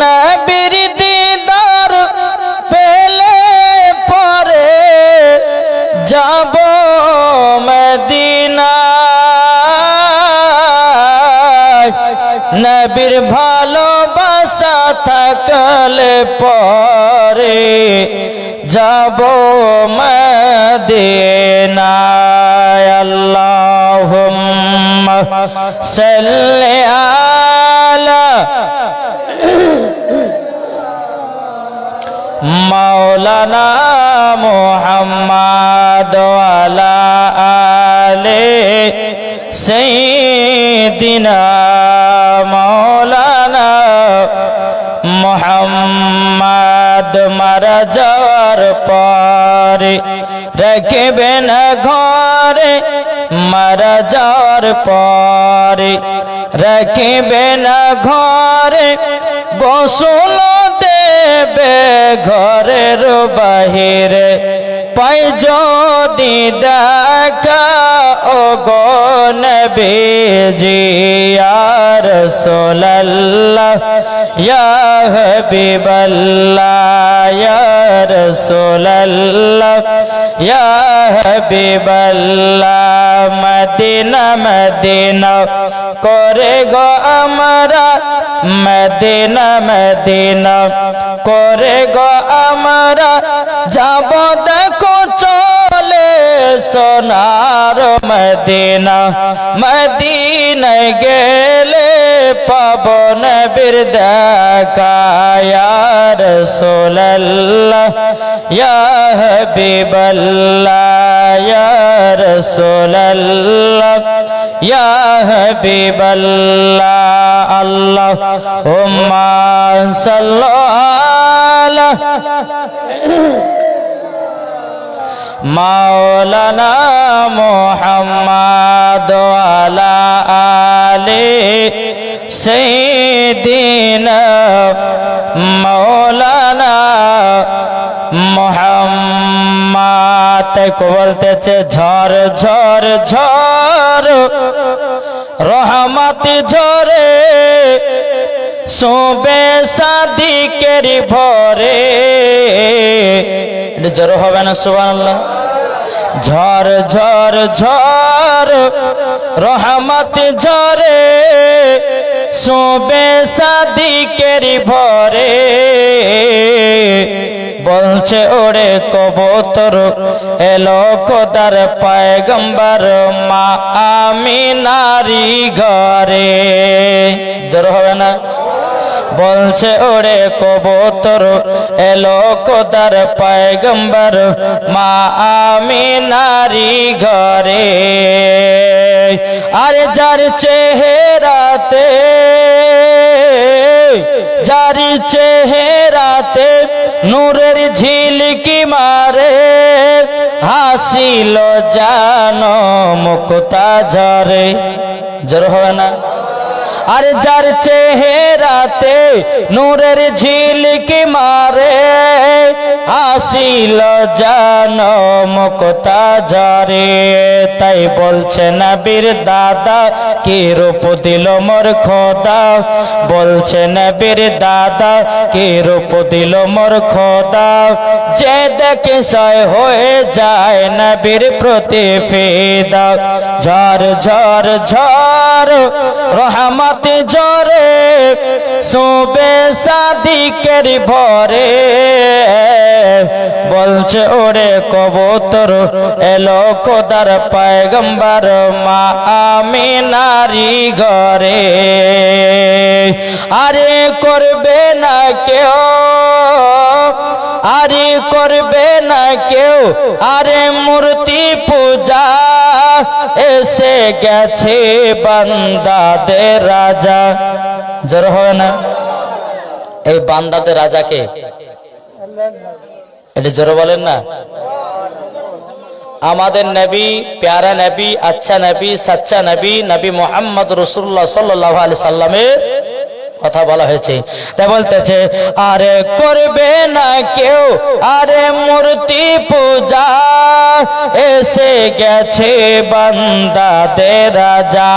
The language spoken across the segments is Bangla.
নবীর পরে মদিনা ভালোবাসা থাকলে পরে যাব মদিনায়। আল্লাহুম্মা সাল্লি আলা মাওলানা মুহাম্মদ আলে সাইয়্যিদিনা মাওলানা মুহাম্মদ মারা যাওয়ার পরে রাখবেন ঘরে, মারা যাওয়ার পরে রাখবেন ঘরে, গোসল দেবে ঘরের বাহিরে। পাই যদি দেখা ও গন বেজিয়ার সোল্লাহ হাবিবাল্লাহ সোল্লাহ হাবিবাল্লাহ, মদিনা মদিনা, করে গো আমরা মদিনা মদিনা করে গো আমরা যাব সোনার মদিনা মদিনায় গেলে পাবন বিরদাকায়ার সোল্লাহ হাবিবাল্লাহ রসোল্লাহ ইয়া হাবিবাল্লাহ আল্লাহ হুম্মা সাল্লাল্লাহ মাওলানা মোহাম্মদ আলা আলে সাইয়্যিদিনা মাওলানা মোহাম্মদ বলতেছে ঝড় ঝড় ঝড় রহমত ঝরে সোবে সাদিকের ভরে। এটা জড়ো হবে না, সুবহানাল্লাহ। ঝড় ঝড় ঝড় রহমত ঝরে। সোবে সাদিকের ভরে। বলছে, ওরে কবুতর, এলো কোদার পায়গম্বর, মা আমি নারী ঘরে। জোর হবে না। বলছে, ওরে কবুতর এলো কোদার পায়গম্বর, মা আমি নারী ঘরে। আরে যার চেহারাতে, যারি চেহারাতে নূরের ঝিলকি মারে, হাসিল জানো মুক্তা ঝরে। জোর হবে না? আর যার চেহারাতে নূরের ঝিলকি মারে, আসিল জান মুক্তা ঝরে। তাই বলছে না নবীর দাদা, কি রূপ দিল মোর খোদা? বলছে না নবীর দাদা, কি রূপ দিল মোর খোদা? যে দেখে সয় হয়ে যায় নবীর প্রতি ফেদা ঝড় ঝড় ঝড় রহমত জরে সোবে সাদিকের ভরে। বলছে, ওরে কবুতর, এলো কোদার পায়গম্বর, মা আমি নারী ঘরে। আরে করবে না কেউ। আরে করবে না কেউ? আরে মূর্তি পূজা, এসে গেছে বান্দাদের রাজা। জোর হবে না? এই বান্দাদের রাজাকে এটা জোর বলেন না। আমাদের নবী, প্যারা নবী আচ্ছা নবী, সাচ্চা নবী নবী মোহাম্মদ রসুল্লাহ সাল্লাহ আলি সাল্লামের কথা বলা হয়েছে। তাই বলতেছে, আরে করবে না কেউ? আরে মূর্তি পূজা, এসে গেছে বান্দাদের রাজা।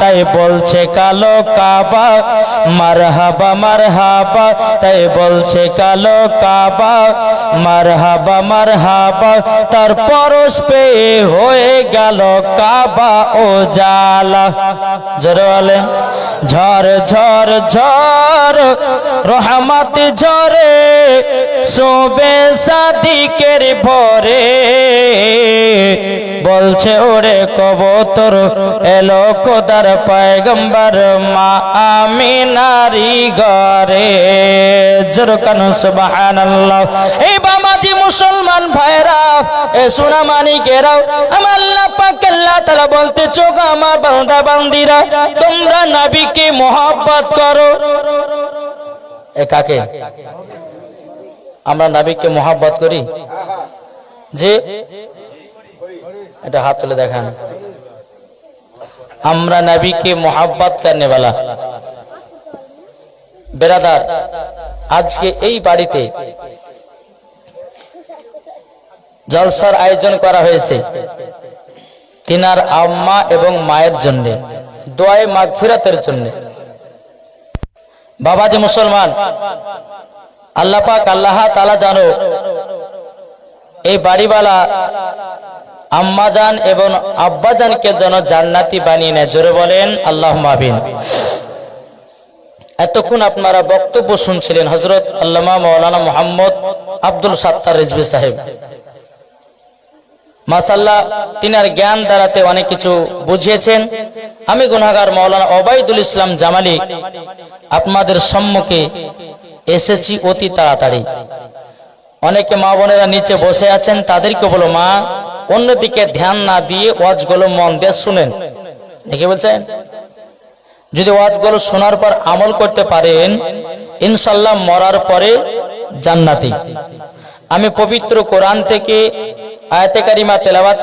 তাই বলছে, কালো কাবা, মারহাবা মারহাবা। তাই বলছে, কালো কাবা, মারহাবা মারহাবা। তার পরশ পেয়ে হয়ে গেল কাবা ও জালা। জোরে বলে ঝড় ঝড় ঝড় রহমত ঝরে, শোবে সাদিকের ভরে। বলছে, ওরে কবতর, এলো কোদার পায়গম্বর, মা আমিনারি গরে জোরকান সুবহানাল্লাহ। এই বামাজি মুসলমান ভাইরা এ সোনা মানিকেরাও আমার বলতে চোখ আমার বান্দা বান্দিরা, তোমরা নবীকে মোহাব্বত করো। আমরা নবীকে মোহাব্বত করি? যে? এটা হাত তুলে দেখান। আমরা নবীকে মোহাব্বত করনে वाला বেরাদার, আজকে এই বাড়িতে জলসার আয়োজন করা হয়েছে। তিনার আম্মা এবং মায়ের জন্য, দোয়ায় মাগফিরাতের জন্য। বাবাজি মুসলমান, আল্লাহ পাক আল্লাহ তালা জানো এই বাড়িওয়ালা আম্মাজান এবং আব্বাজানকে যেন জান্নাতি বানিয়ে নেয়। জোরে বলেন আল্লাহ মাবিন এতক্ষণ আপনারা বক্তব্য শুনছিলেন হজরত আল্লামা মৌলানা মোহাম্মদ আব্দুল সাত্তার রিজবি সাহেব। মাসাল্লাহ তিনার জ্ঞান দ্বারাতে অনেক কিছু বুঝিয়েছেন। আমি গুনাগার মৌলানা ওবায়দুল ইসলাম জামালি আপনাদের সম্মুখে এসেছি অতি তাড়াতাড়ি। অনেকে মা বোনেরা নিচে বসে আছেন, তাদেরকে বলো, মা, অন্যদিকে ধ্যান না দিয়ে ওয়াজগুলো মন দিয়ে শুনেন। দেখে বলছেন, যদি ওয়াজগুলো শোনার পর আমল করতে পারেন, ইনশাল্লাহ মরার পরে জান্নাতি। আমি পবিত্র কোরআন থেকে কারিমা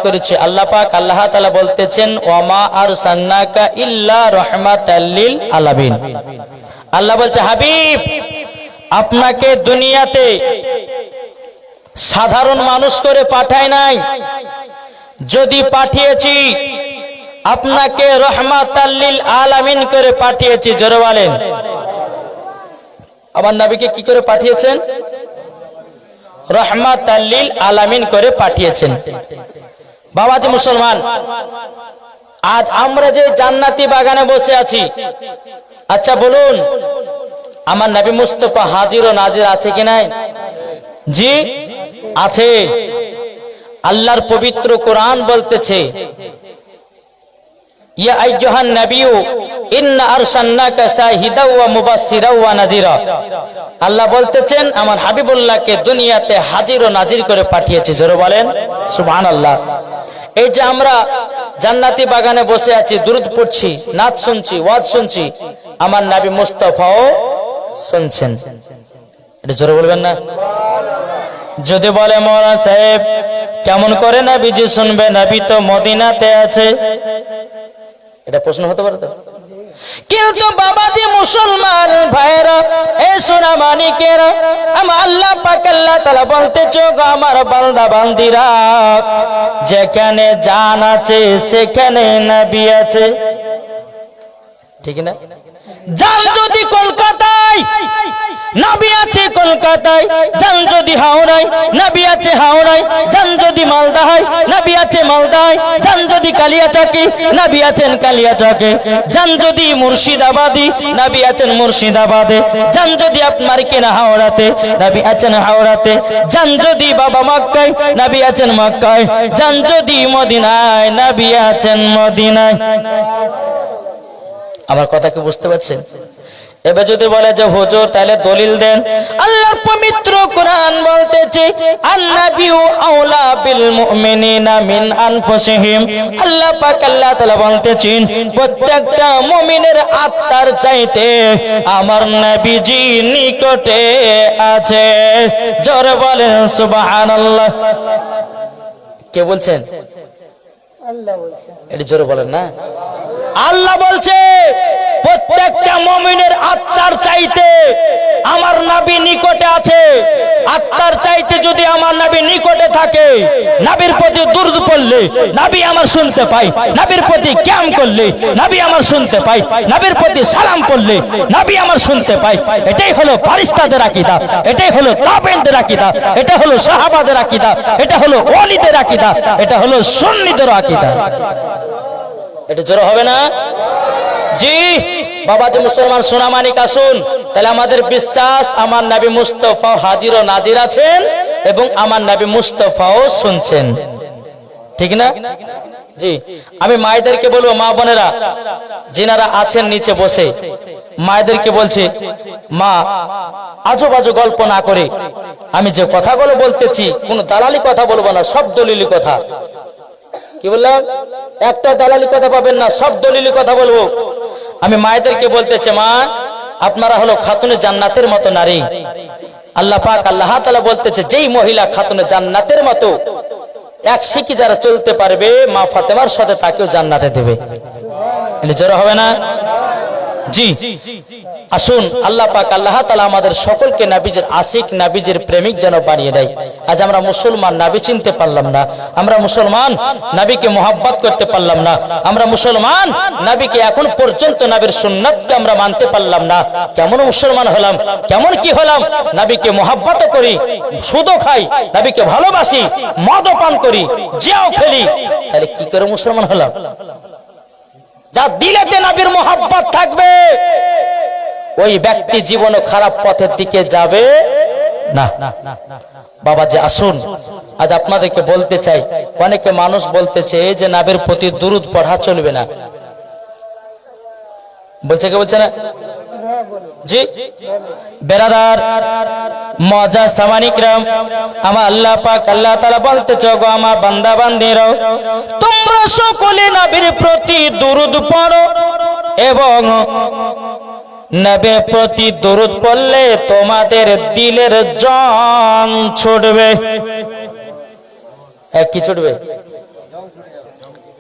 করেছি। আল্লাহ পাক আল্লাহ তাআলা বলতেছেন, ওয়ামা আর সান্নাকা ইল্লা আলামিন। আল্লাহ বলছে, হাবিব, আপনাকে দুনিয়াতে সাধারণ মানুষ করে পাঠায় নাই। যদি পাঠিয়েছি, আপনাকে রহমাতাল্লিল আলামিন করে পাঠিয়েছি। জোরে বলেন। আমার নবীকে কি করে পাঠিয়েছেন? রহমাতাল্লিল আলামিন করে পাঠিয়েছেন। বাবাজি মুসলমান, আজ আমরা যে জান্নাতি বাগানে বসে আছি আচ্ছা বলুন, আমার নবী মুস্তফা হাজির ও নাজির আছে কি নাই? জি, আছে। আল্লাহর পবিত্র কোরআন বলতেছে ইয়া ওয়া আল্লাহ বলতেছেন, আমার হাবিবুল্লাহকে দুনিয়াতে হাজির ও নাজির করে পাঠিয়েছি। জোরে বলেন, সুবহানাল্লাহ। এই যে আমরা জান্নাতি বাগানে বসে আছি, দুরুদ পড়ছি, নাচ শুনছি, ওয়াজ শুনছি, আমার নবী মুস্তাফাও শুনছেন। এটা জোরে বলবেন না? যদি বলে মৌলা সাহেব, কেমন করে না বিজি শুনবে? নাবি তো মদিনাতে আছে। এটা প্রশ্ন হতে পারে তো? কিন্তু বাবাজি মুসলমান ভাইরা এ সোনা মানিকেরা, আমার আল্লাহ পাক আল্লাহ তাআলা বলতে চোখ আমার বান্দা বান্দিরা, যেখানে জান আছে সেখানে নবী আছে। ঠিক না? জান যদি কলকাতায় নবী আছে কলকাতায় জান যদি হাওড়ায়, নবী আছে হাওড়ায় জান যদি মালদায়, নবী আছে মালদায় জান যদি কালিয়াচকে, নবী আছেন কালিয়াচকে। জান যদি মুর্শিদাবাদী, নবী আছেন মুর্শিদাবাদে। জান যদি আপনার কেনা হাওড়াতে, নবী আছেন হাওড়াতে। জান যদি বাবা মক্কায়, নবী আছেন মক্কায়। জান যদি মদিনায়, নবী আছেন মদিনায়। আমার কথা কি বুঝতে পারছেন? এবার যদি বলে যে হুজুর তাহলে দলিল দেন। আল্লাহর পবিত্র কোরআন বলতেছে আন্নাবিউ আওলা বিল মুমিনিনা মিন আনফুসিহিম। আল্লাহ পাক আল্লাহ তাআলা বলতেছেন প্রত্যেকটা মুমিনের আত্মার চাইতে আমার নবীজি নিকটে আছে। জোরে বলেন সুবহানাল্লাহ। কে বলছেন? আল্লাহ বলছেন এটা জোরে বলেন না। আল্লাহ বলছে প্রত্যেকটা মমিনের আত্মার চাইতে আমার নাবি নিকটে আছে। আত্মার চাইতে যদি আমার নাবি নিকটে থাকে, নাবির প্রতি দুরুদ পড়লে নাবি আমার শুনতে পাই নাবির প্রতি ক্যাম করলে নাবি আমার শুনতে পাই নাবির প্রতি সালাম করলে নাবি আমার শুনতে পাই এটাই হলো ফারিস্তাদের আকিদা, এটাই হলো তাবেনদের আকিদা, এটা হলো সাহাবাদের আকিদা, এটা হলো ওয়ালিদের আকিদা, এটা হলো সুন্নিদের আকিদা। এটা জোর হবে না? জি বাবাজি মুসলমান সোনামানিক আসুন, তাহলে আমাদের বিশ্বাস আমার নাবি মুস্তফা হাজির ও নাদির আছেন এবং আমার নাবি মুস্তফাও শুনছেন। ঠিক না? জি, আমি মায়েদেরকে বলব, মা বোনেরা, যিনারা আছেন নিচে বসে, মায়েদেরকে বলছি, মা আজো বাজো গল্প না করে, আমি যে কথাগুলো বলতেছি, কোনো দালালি কথা বলব না, সব দলিলি কথা। কি বললাম? একটা দালালি কথা পাবেন না, সব দলিলি কথা বলব। আমি মায়েদেরকে বলতেছে, মা, আপনারা হলো খাতুনে জান্নাতের মতো নারী। আল্লাহ পাক আল্লাহ তালা বলতেছে, যেই মহিলা খাতুনে জান্নাতের মতো, এক শিখি যারা চলতে পারবে, মা ফাতেমার সাথে তাকেও জান্নাতে দেবে। জোর হবে না? জি। আসুন, আল্লাহ পাক আল্লাহ তালা আমাদের সকলকে নাবিজের আশিক, নাবিজের প্রেমিক যেন বানিয়ে দেয়। আজ আমরা মুসলমান, নাবি চিনতে পারলাম না। আমরা মুসলমান, নাবিকে মোহাব্বত করতে পারলাম না। আমরা মুসলমান, নাবিকে এখন পর্যন্ত নাবির সুন্নাতকে আমরা মানতে পারলাম না। কেমন মুসলমান হলাম, কেমন কি হলাম? নাবিকে মোহাব্বত করি, সুদও খাই, নাবিকে ভালোবাসি, মদও পান করি যেও খেলি। তাহলে কি করে মুসলমান হলাম? যা দিলেতে নাবির মোহাব্বত থাকবে, ওই ব্যক্তি জীবনে খারাপ পথের দিকে যাবে না। বাবা যে আসুন, আজ আপনাদেরকে বলতে চাই, অনেকে মানুষ বলতেছে যে নাবের প্রতি দুরুদ পড়া চলবে না। বলছে কে বলছে না? জি। বেরাদার, মজা সামানিকরাম। আমার আল্লাহ পাক আল্লাহ তাআলা বলতেছে গো আমার বান্দা বান্দিরাও তোমরা সকলে নবীর প্রতি দুরুদ পড়ো এবং নবীর প্রতি দুরুদ পড়লে তোমাদের দিলের জং ছুটবে। এক কি ছুটবে?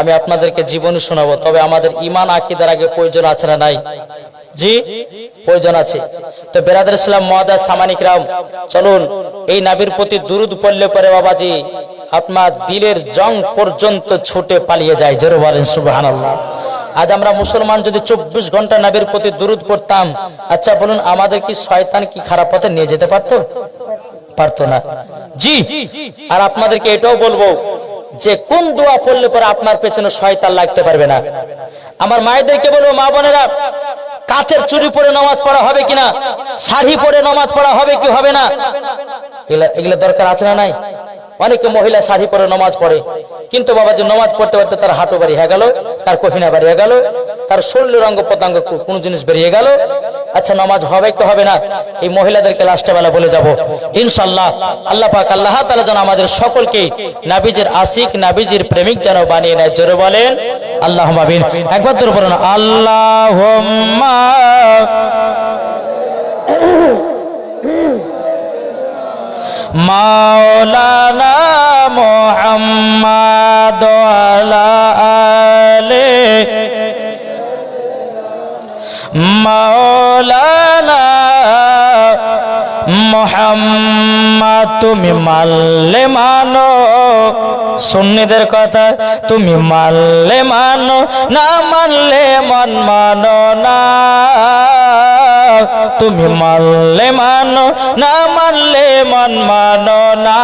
আমি আপনাদেরকে জীবনী শোনাবো। তবে আমাদের ইমান আকিদার আগে প্রয়োজন আছে না নাই? জি? প্রয়োজন আছে। তো বেরাদের ইসলাম মহাদাস সামানিক রাম চলুন, এই নাবির প্রতি দুরুদ পড়লে পরে বাবাজি, আপনার দিলের জং পর্যন্ত ছুটে পালিয়ে যায়। জোরে বলেন সুবাহান আজ আমরা মুসলমান যদি চব্বিশ ঘণ্টা নাবির প্রতি দুরুদ পড়তাম আচ্ছা বলুন, আমাদের কি শয়তান কি খারাপ পথে নিয়ে যেতে পারতো? পারতো না। জি? আর আপনাদেরকে এটাও বলব যে কোন দোয়া পড়লে পরে আপনার পেছনে শয়তান লাগতে পারবে না। আমার মায়েদেরকে বলব, মা বোনেরা, কাচের চুরি পরে নামাজ পড়া হবে কিনা, শাড়ি পরে নামাজ পড়া হবে কি হবে না? এগুলা- দরকার আছে না নাই? অনেকে মহিলা শাড়ি পরে নামাজ পড়ে, কিন্তু বাবা যে নামাজ পড়তে পড়তে তার হাঁটু বাড়ি হয়ে গেল, তার কহিনা বাড়িয়ে গেল, তার শরীরের অঙ্গ প্রত্যঙ্গ কোনো জিনিস বেরিয়ে গেল আচ্ছা নামাজ হবে কি হবে না। এই মহিলাদেরকে লাস্টে বেলা বলে যাব। ইনশাল্লাহ আল্লাহ পাক আল্লাহ তাআলা যেন আমাদের সকলকে নাবিজের আশিক, নাবিজের প্রেমিক যেন বানিয়ে নেয়। জোরে বলেন আল্লাহ মাবিন একবার তোর বলুন আল্লাহ মাওলানা মোহাম্মদ আলা আলে মাওলানা মোহাম্মদ, তুমি মানলে মানো। সুন্নিদের কথা, তুমি মানলে মানো, না মানলে মন মানো না। তুমি মানলে মানো, না মানলে মন মানো না।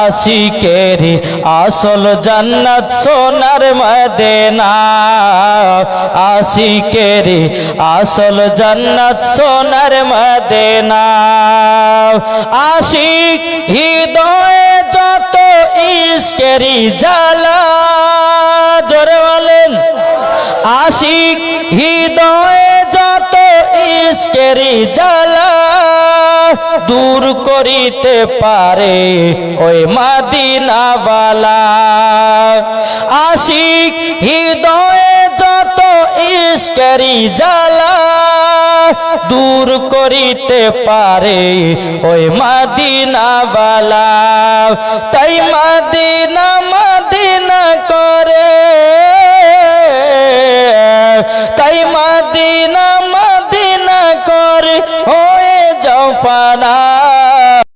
আশিকেরি আসল জান্নাত সোনার মদেনা আশিকেরি আসল জান্নাত সোনার মদেনা আশিক হৃদয়ে যত ইস্কেরি জ্বালা, জোরে বলেন। আশিক হৃদয়ে যত ইস্কেরি জ্বালা দূর করিতে পারে ওই মাদিনাওয়ালা। আশিক হৃদয়ে যত ইস্কারি জ্বালা দূর করিতে পারে ওই মাদিনাওয়ালা। তাই মাদিনা মাদিনা তাই মাদিনা মাদিনা করে হয়ে যাও ফানা